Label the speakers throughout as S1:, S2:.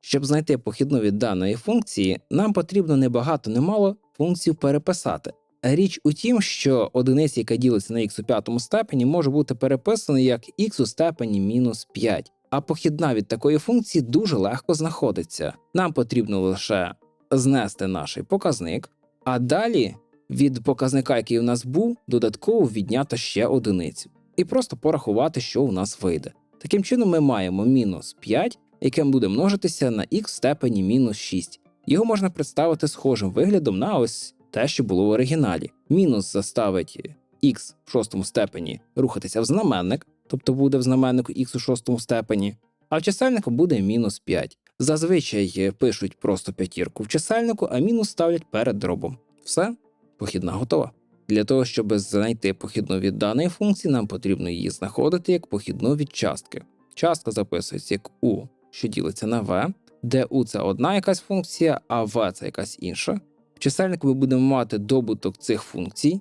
S1: Щоб знайти похідну від даної функції, нам потрібно не багато, не мало функцію переписати. Річ у тім, що одиниця, яка ділиться на х у п'ятому степені, може бути переписана як х у степені мінус 5. А похідна від такої функції дуже легко знаходиться. Нам потрібно лише знести наш показник, а далі від показника, який у нас був, додатково відняти ще одиницю. І просто порахувати, що у нас вийде. Таким чином, ми маємо мінус 5, яке буде множитися на в степені мінус 6. Його можна представити схожим виглядом на ось те, що було в оригіналі. Мінус заставить х в шостому степені рухатися в знаменник, тобто буде в знаменнику х у шостому степені, а в чисельнику буде мінус 5. Зазвичай пишуть просто п'ятірку в чисельнику, а мінус ставлять перед дробом. Все, похідна готова. Для того, щоб знайти похідну від даної функції, нам потрібно її знаходити як похідну від частки. Частка записується як u, що ділиться на v, де u це одна якась функція, а v це якась інша. В чисельнику ми будемо мати добуток цих функцій,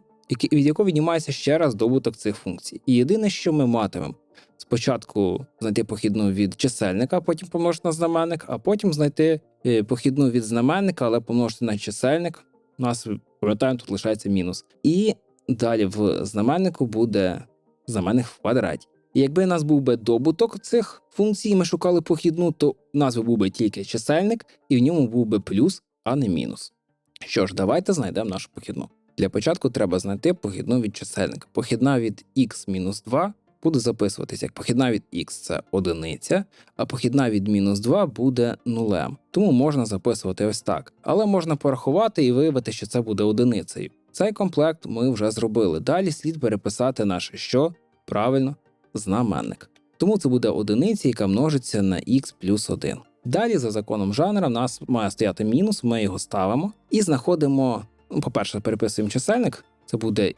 S1: від якого віднімається ще раз добуток цих функцій. І єдине, що ми матимемо, спочатку знайти похідну від чисельника, потім помножити на знаменник, а потім знайти е, похідну від знаменника, але помножити на чисельник. У нас пам'ятаємо, тут лишається мінус. І далі в знаменнику буде знаменник в квадраті. Якби у нас був би добуток цих функцій, ми шукали похідну, то у нас був би тільки чисельник, і в ньому був би плюс, а не мінус. Що ж, давайте знайдемо нашу похідну. Для початку треба знайти похідну від чисельника. Похідна від х-2 буде записуватися як похідна від х це одиниця, а похідна від мінус 2 буде нулем. Тому можна записувати ось так. Але можна порахувати і виявити, що це буде одиницею. Цей комплект ми вже зробили. Далі слід переписати наше що? Правильно, знаменник. Тому це буде одиниця, яка множиться на х плюс 1. Далі, за законом жанра, в нас має стояти мінус, ми його ставимо і знаходимо. Ну, по-перше, переписуємо чисельник, це буде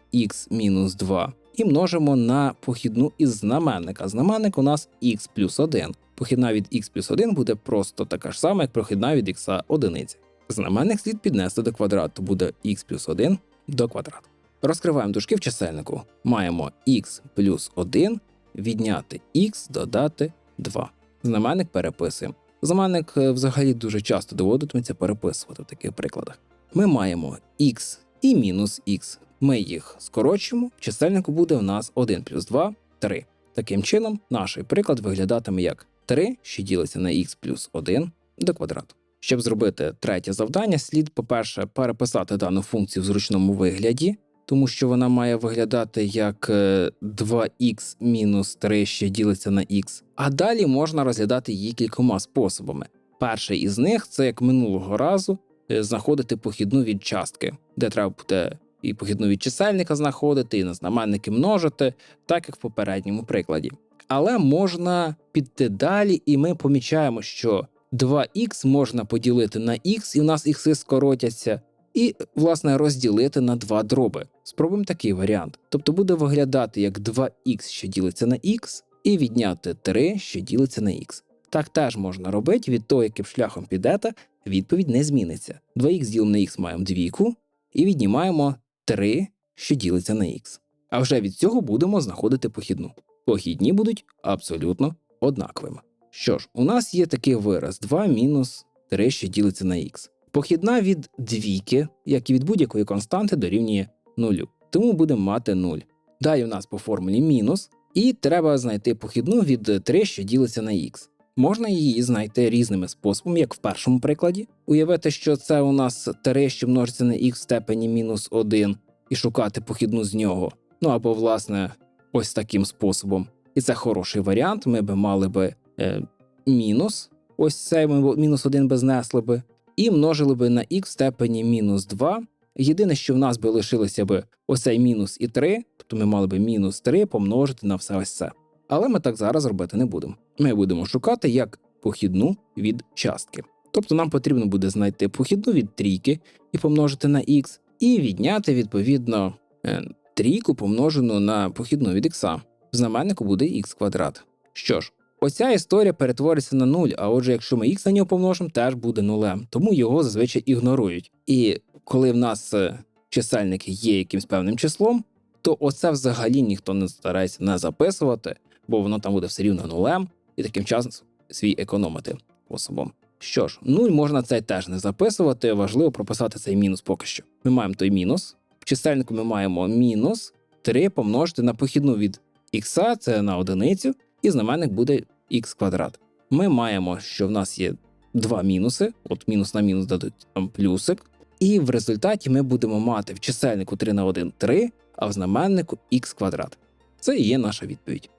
S1: мінус 2, і множимо на похідну із знаменника. Знаменник у нас х плюс 1. Похідна від х плюс 1 буде просто така ж сама, як похідна від х одиниці. Знаменник слід піднести до квадрату, буде х плюс 1 до квадрату. Розкриваємо дужки в чисельнику. Маємо х плюс 1 відняти х додати 2. Знаменник переписуємо. Знаменник е, взагалі дуже часто доводитиметься переписувати в таких прикладах. Ми маємо х і мінус х. Ми їх скорочуємо. В чисельнику буде у нас 1 плюс 2 3. Таким чином, наш приклад виглядатиме як 3, що ділиться на х плюс 1 до квадрату. Щоб зробити третє завдання, слід, по-перше, переписати дану функцію в зручному вигляді, тому що вона має виглядати як е, 2х мінус 3, що ділиться на х. А далі можна розглядати її кількома способами. Перший із них це як минулого разу е, знаходити похідну від частки, де треба буде і похідну від чисельника знаходити, і на знаменники множити, так як в попередньому прикладі. Але можна піти далі, і ми помічаємо, що 2х можна поділити на х, і в нас ікси скоротяться, і, власне, розділити на два дроби. Спробуємо такий варіант. Тобто буде виглядати як 2х, що ділиться на х, і відняти 3, що ділиться на х. Так теж можна робити, від того, яким шляхом підете, відповідь не зміниться. 2х ділимо на х маємо двійку, і віднімаємо 3, що ділиться на х. А вже від цього будемо знаходити похідну. Похідні будуть абсолютно однаковими. Що ж, у нас є такий вираз 2 мінус 3, що ділиться на х. Похідна від двійки, як і від будь-якої константи, дорівнює 0. Тому будемо мати 0. Далі у нас по формулі мінус, і треба знайти похідну від 3, що ділиться на х. Можна її знайти різними способами, як в першому прикладі. Уявити, що це у нас 3, що множиться на х в степені мінус 1, і шукати похідну з нього. Ну або, власне, ось таким способом. І це хороший варіант. Ми би мали би е, мінус, ось цей ми мінус 1 би знесли би, і множили би на х в степені мінус 2. Єдине, що в нас би лишилося би оцей мінус і 3, тобто ми мали би мінус 3 помножити на все ось це. Але ми так зараз робити не будемо. Ми будемо шукати як похідну від частки. Тобто нам потрібно буде знайти похідну від трійки і помножити на х, і відняти відповідно е, трійку помножену на похідну від х. В знаменнику буде х квадрат. Що ж, оця історія перетвориться на 0, а отже, якщо ми х на нього помножимо, теж буде нулем, тому його зазвичай ігнорують. І коли в нас е, чисельник є якимсь певним числом, то оце взагалі ніхто не старається не записувати, бо воно там буде все рівно нулем, і таким часом свій економити способом. Що ж, 0 можна цей теж не записувати, важливо прописати цей мінус поки що. Ми маємо той мінус. В чисельнику ми маємо мінус 3 помножити на похідну від х, це на одиницю, і знаменник буде х квадрат. Ми маємо, що в нас є два мінуси, от мінус на мінус дадуть там плюсик. І в результаті ми будемо мати в чисельнику 3 на 1 3, а в знаменнику х квадрат. Це і є наша відповідь.